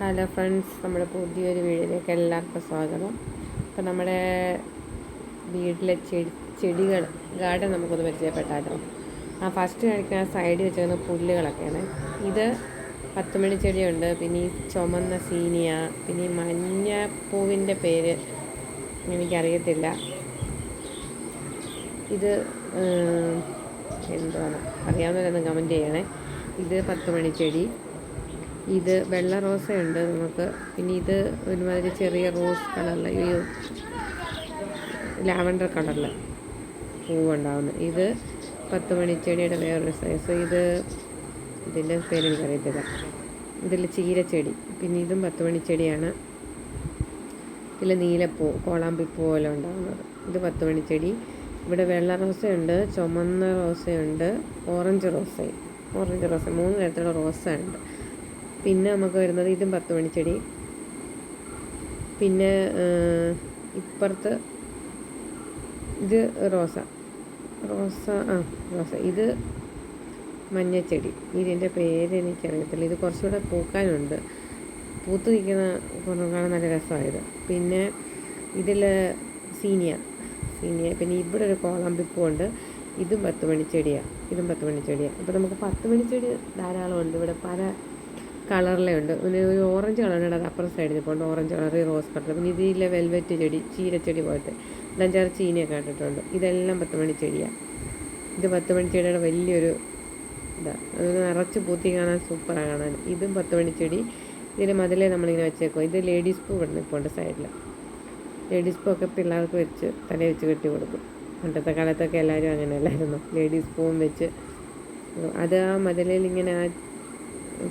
Hello friends നമ്മുടെ പുതിയൊരു വീഡിയോയിലേക്ക് എല്ലാവർക്കും സ്വാഗതം. അപ്പം നമ്മുടെ വീട്ടിലെ ചെടി ചെടികൾ ഗാർഡൻ നമുക്കൊന്ന് പരിചയപ്പെട്ടാലോ. ആ ഫസ്റ്റ് കാണിക്കുന്ന സൈഡിൽ വെച്ചിരുന്ന പുല്ലുകളൊക്കെയാണ്. ഇത് പത്തുമണി ചെടിയുണ്ട് പിന്നെ ഈ ചുമന്ന സീനിയ പിന്നെ ഈ മഞ്ഞ പൂവിന്റെ പേര് എനിക്കറിയത്തില്ല. ഇത് എന്താണ് അറിയാവുന്നവരൊന്ന് കമന്റ് ചെയ്യണേ. ഇത് പത്തുമണി ചെടി. ഇത് വെള്ള റോസയുണ്ട് നമുക്ക്. പിന്നെ ഇത് ഒരുമാതിരി ചെറിയ റോസ് കളറിൽ ഈ ലാവൻഡർ കളറിൽ പൂവുണ്ടാവുന്നു. ഇത് പത്ത് മണിച്ചെടിയുടെ വേറൊരു സൈസ് ഇത് ഇതിന്റെ പേര് എനിക്കറിയത്തില്ല ഇതിൽ ചീരച്ചെടി. പിന്നെ ഇതും പത്ത് മണിച്ചെടിയാണ്. ഇതിൽ നീലപ്പൂ കോളാമ്പിപ്പൂ പോലെ ഉണ്ടാകുന്നത് ഇത് പത്ത് മണിച്ചെടി. ഇവിടെ വെള്ള റോസയുണ്ട് ചുമന്ന റോസയുണ്ട് ഓറഞ്ച് റോസയും. ഓറഞ്ച് റോസ മൂന്ന് തരത്തിലുള്ള റോസ ഉണ്ട് പിന്നെ നമുക്ക് വരുന്നത് ഇതും പത്ത് മണിച്ചെടി. പിന്നെ ഇപ്പുറത്ത് ഇത് റോസ. റോസ ആ റോസ. ഇത് മഞ്ഞച്ചെടി. ഇതിന്റെ പേര് എനിക്കറിയത്തില്ല. ഇത് കുറച്ചുകൂടെ പൂക്കാനുണ്ട്. പൂത്ത് നിൽക്കുന്ന കുറേ കാണാൻ നല്ല രസമായത്. പിന്നെ ഇതിൽ സീനിയ. സീനിയ. പിന്നെ ഇവിടെ ഒരു കോളാമ്പിപ്പൂണ്ട് ഇതും പത്ത് മണിച്ചെടിയാണ് ഇതും പത്ത് മണിച്ചെടിയാണ് അപ്പോൾ നമുക്ക് പത്ത് മണിച്ചെടി ധാരാളമുണ്ട്. ഇവിടെ പല കളറിലെ ഉണ്ട്. പിന്നെ ഒരു ഓറഞ്ച് കളറുണ്ട് അത് അപ്പുറം സൈഡിൽ പോകുന്നുണ്ട് ഓറഞ്ച് കളർ റോസ് കളർ പിന്നെ ഇതിലെ വെൽവെറ്റ് ചെടി ചീരച്ചെടി പോലത്തെ. അഞ്ചാറ് ചീനയൊക്കെ ഇട്ടിട്ടുണ്ട് ഇതെല്ലാം പത്ത് മണിച്ചെടിയാണ് ഇത് പത്ത് മണിച്ചെടിയുടെ വലിയൊരു ഇതാണ് അത് നിറച്ച് പൂത്തി കാണാൻ സൂപ്പറാണ് കാണാൻ. ഇതും പത്ത് ചെടി. ഇതിന് മതിലേ നമ്മളിങ്ങനെ വെച്ചേക്കും ഇത് ലേഡീസ് പൂ ഇവിടെ നിൽപ്പുണ്ട് സൈഡിൽ ലേഡീസ് പൂ ഒക്കെ പിള്ളേർക്ക് വെച്ച് തല വെച്ച് കെട്ടി കൊടുക്കും. പണ്ടത്തെ കാലത്തൊക്കെ എല്ലാവരും അങ്ങനെ അല്ലായിരുന്നു ലേഡീസ് പൂവും വെച്ച്. അത് ആ മതിലിൽ ഇങ്ങനെ ആ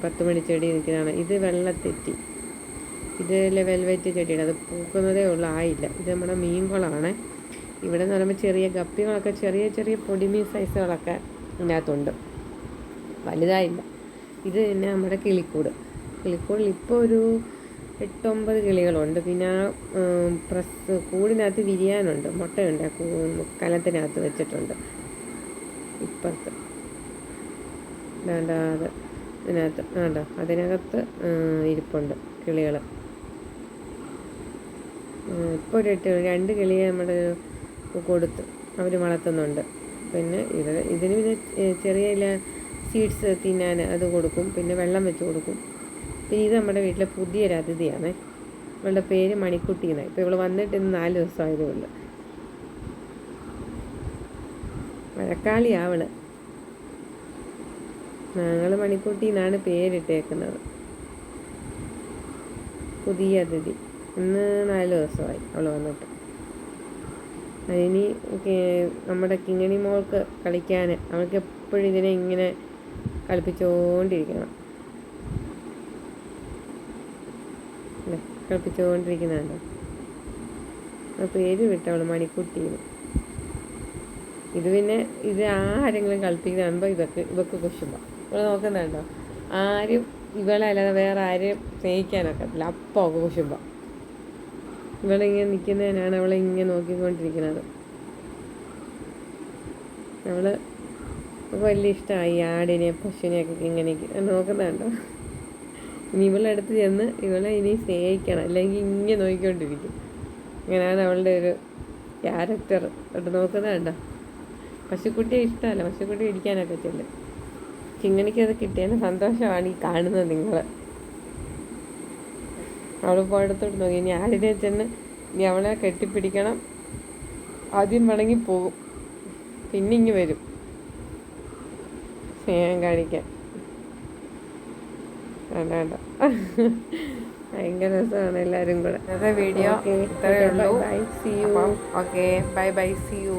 പത്ത് മണിച്ചെടി നിൽക്കുന്നതാണ്. ഇത് വെള്ളത്തെറ്റി. ഇതിലെ വെൽവെറ്റ് ചെടിയാണ്. അത് പൂക്കുന്നതേ ഉള്ളൂ ആയില്ല. ഇത് നമ്മുടെ മീൻകുളമാണ് ഇവിടെ എന്ന് പറയുമ്പോൾ ചെറിയ ഗപ്പികളൊക്കെ ചെറിയ ചെറിയ പൊടിമീൻ സൈസുകളൊക്കെ ഇതിനകത്തുണ്ട്. വലുതായില്ല. ഇത് പിന്നെ നമ്മുടെ കിളിക്കൂട്. കിളിക്കൂടിൽ ഇപ്പോൾ ഒരു എട്ടൊമ്പത് കിളികളുണ്ട്. പിന്നെ പ്രസ് കൂടിനകത്ത് വിരിയാനുണ്ട്. മുട്ടയുണ്ട്. കലത്തിനകത്ത് വെച്ചിട്ടുണ്ട്. ഇപ്പുറത്ത്. വേണ്ട അത്. ഇതിനകത്ത് ആണ്ട അതിനകത്ത് ഇരിപ്പുണ്ട് കിളികൾ. ഇപ്പോൾ ഒരു എട്ട് രണ്ട് കിളിയെ നമ്മൾ കൊടുത്തു അവർ വളർത്തുന്നുണ്ട്. പിന്നെ ഇത് ഇതിന് പിന്നെ ചെറിയ ഇല സീഡ്സ് തിന്നാൻ അത് കൊടുക്കും. പിന്നെ വെള്ളം വെച്ച് കൊടുക്കും. പിന്നെ ഇത് നമ്മുടെ വീട്ടിലെ പുതിയൊരു അതിഥിയാണ്. ഇവളുടെ പേര് മണിക്കുട്ടി എന്നാണ് ഇപ്പോൾ ഇവൾ വന്നിട്ട് ഇന്ന് നാല് ദിവസമായതേ ഉള്ളൂ. മഴക്കാളിയാ അവൾ. ഞങ്ങൾ മണിക്കുട്ടി എന്നാണ് പേരിട്ടേക്കുന്നത്. പുതിയ അതിഥി. ഇന്ന് നാല് ദിവസമായി അവൾ വന്നിട്ട്. അതിനി നമ്മുടെ കിങ്ങിണി മോൾക്ക് കളിക്കാൻ അവൾക്ക് എപ്പോഴും ഇതിനെ ഇങ്ങനെ കളിപ്പിച്ചുകൊണ്ടിരിക്കണം കളിപ്പിച്ചുകൊണ്ടിരിക്കുന്നുണ്ടോ പേര് വിട്ടവൾ മണിക്കുട്ടീന്ന്. ഇത് പിന്നെ ഇത് ആരെങ്കിലും കളിപ്പിക്കുന്ന ഇതൊക്കെ ഇവക്ക് ഇവക്ക് കുശുമ്പ ഇവിടെ നോക്കുന്നുണ്ടോ? ആരും ഇവളെ അല്ലാതെ വേറെ ആരെയും സ്നേഹിക്കാനൊക്കത്തില്ല അപ്പോൾ ഒക്കെ കുശുമ്പ ഇവളിങ്ങനെ നിൽക്കുന്നതിനാണ് അവളെ ഇങ്ങനെ നോക്കിക്കൊണ്ടിരിക്കുന്നത്. അവൾ വലിയ ഇഷ്ടമായി ആടിനെ പശുവിനെയൊക്കെ ഇങ്ങനെ നോക്കുന്നുണ്ടോ? ഇനി ഇവളെ അടുത്ത് ചെന്ന് ഇവളെ ഇനി സ്നേഹിക്കണം. അല്ലെങ്കിൽ ഇങ്ങനെ നോക്കിക്കൊണ്ടിരിക്കും. ഇങ്ങനെയാണ് അവളുടെ ഒരു ക്യാരക്ടർ അവിടെ നോക്കുന്നുണ്ടോ? പശുക്കുട്ടിയെ ഇഷ്ടമല്ല. പശുക്കുട്ടി ഇടിക്കാനൊക്കെ പറ്റില്ല ചിങ്ങണിക്ക് അത് കിട്ടിയതിന് സന്തോഷമാണ് ഈ കാണുന്നത് നിങ്ങൾ അവൾ പോയിടത്തോട്ട് നോക്കി. ഇനി ആടിനെ ചെന്ന് ഇനി അവളെ കെട്ടിപ്പിടിക്കണം. ആദ്യം മടങ്ങി പോകും പിന്നെ ഇങ്ങ് വരും. സ്നേഹം കാണിക്കാൻ. വേണ്ട വേണ്ട. ഭയങ്കര രസമാണ് എല്ലാവരും കൂടെ. വീഡിയോ ബൈ ഇത്രയേ യു ഉള്ളൂ. Okay bye bye see you